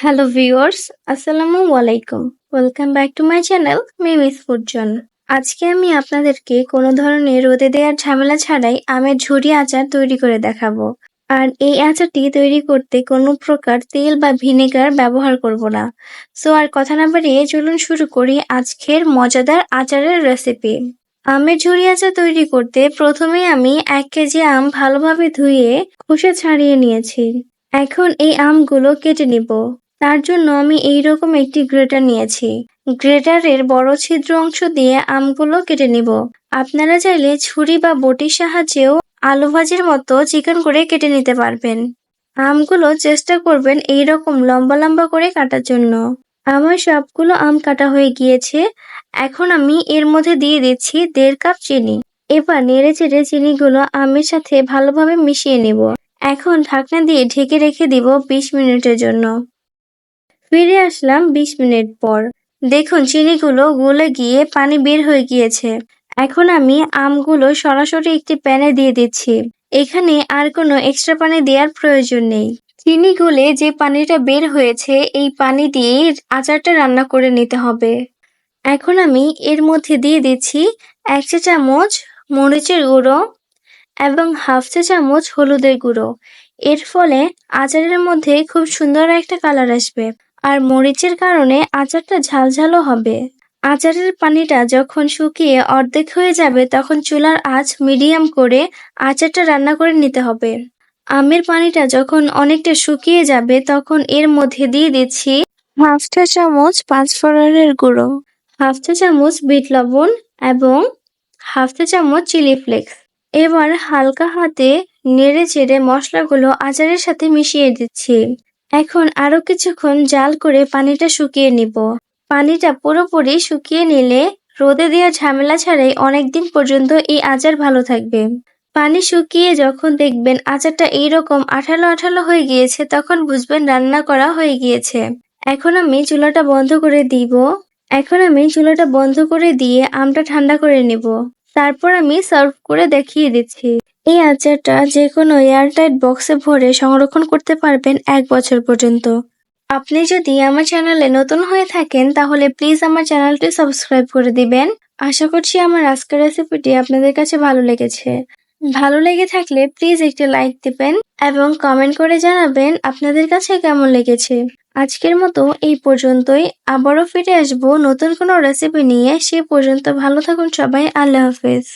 Hello viewers আসসালামু আলাইকুম welcome back to my channel Mimi's food zone আজকে আমি আপনাদেরকে কোনো ধরনের রোদে দেওয়ার ঝামেলা ছাড়াই আমের ঝুরি আচার তৈরি করে দেখাবো। আর এই আচারটি তৈরি করতে কোনো প্রকার তেল বা ভিনেগার ব্যবহার করব না। সো আর কথা না বাড়িয়ে চলুন শুরু করি আজকের মজাদার আচারের রেসিপি আমের ঝুরি আচার তৈরি করতে প্রথমে আমি এক কেজি আম ভালোভাবে ধুয়ে খোসা ছাড়িয়ে নিয়েছি। এখন এই আমগুলো কেটে নিব। তার জন্য আমি এই রকম একটি গ্রেটার নিয়েছি। গ্রেটারের বড় ছিদ্র অংশ দিয়ে আমগুলো কেটে নিব। আপনারা চাইলে ছুরি বা বটির সাহায্যেও আলু ভাজির মতো চিকেন করে কেটে নিতে পারবেন। আমগুলো চেষ্টা করবেন এই রকম লম্বা লম্বা করে কাটার জন্য। আমার সবগুলো আম কাটা হয়ে গিয়েছে। এখন আমি এর মধ্যে দিয়ে দিচ্ছি দেড় কাপ চিনি। এবার নেড়ে চেড়ে চিনিগুলো আমের সাথে ভালোভাবে মিশিয়ে নেব। এখন ঢাকনা দিয়ে ঢেকে রেখে দিব বিশ মিনিটের জন্য। ফিরে আসলাম বিশ মিনিট পর। দেখুন, চিনিগুলো গলে গিয়ে পানি বের হয়ে গিয়েছে। এখন আমি আমগুলো সরাসরি একটি প্যানে দিয়ে দিচ্ছি। এখানে আর কোনো এক্সট্রা পানি দেওয়ার প্রয়োজন নেই। চিনি গলে যে পানিটা বের হয়েছে, এই পানি দিয়ে আচারটা রান্না করে নিতে হবে। এখন আমি এর মধ্যে দিয়ে দিচ্ছি এক চা চামচ মরিচের গুঁড়ো এবং হাফ চা চামচ হলুদের গুঁড়ো। এর ফলে আচারের মধ্যে খুব সুন্দর একটা কালার আসবে। আর মরিচের কারণে আচারটা ঝালঝালও হবে। আচারের পানিটা যখন শুকিয়ে অর্ধেক হয়ে যাবে, তখন চুলার আঁচ মিডিয়াম করে আচারটা রান্না করে নিতে হবে। আমের পানিটা যখন অনেকটা শুকিয়ে যাবে, তখন এর মধ্যে দিয়ে দিচ্ছি হাফ চা চামচ পাঁচফোড়নের গুঁড়ো হাফ চা চামচ বিট লবণ এবং হাফ চা চামচ চিলি ফ্লেক্স। এবার হালকা হাতে নেড়ে চেড়ে মশলাগুলো আচারের সাথে মিশিয়ে দিচ্ছি। এখন আরও কিছুক্ষণ জাল করে পানিটা শুকিয়ে নিব। পানিটা পুরোপুরি শুকিয়ে নিলে রোদে দেওয়া ঝামেলা ছাড়াই অনেকদিন পর্যন্ত এই আচার ভালো থাকবে। পানি শুকিয়ে যখন দেখবেন আচারটা এইরকম আঠালো আঠালো হয়ে গিয়েছে, তখন বুঝবেন রান্না করা হয়ে গিয়েছে। এখন আমি চুলাটা বন্ধ করে দিব। এখন আমি চুলাটা বন্ধ করে দিয়ে আমটা ঠান্ডা করে নিব। তারপর আমি সার্ভ করে দেখিয়ে দিচ্ছি। এই আচারটা যে কোনো এয়ারটাইট বক্সে ভরে সংরক্ষণ করতে পারবেন এক বছর পর্যন্ত। আপনি যদি আমার চ্যানেলে নতুন হয়ে থাকেন, তাহলে প্লিজ আমার চ্যানেলটি সাবস্ক্রাইব করে দিবেন। আশা করছি আমার আজকের রেসিপিটি আপনাদের কাছে ভালো লেগেছে। ভালো লেগে থাকলে প্লিজ একটি লাইক দিবেন এবং কমেন্ট করে জানাবেন আপনাদের কাছে কেমন লেগেছে। আজকের মতো এই পর্যন্তই। আবারও ফিরে আসব নতুন কোনো রেসিপি নিয়ে। সে পর্যন্ত ভালো থাকুন সবাই। আল্লাহ হাফেজ।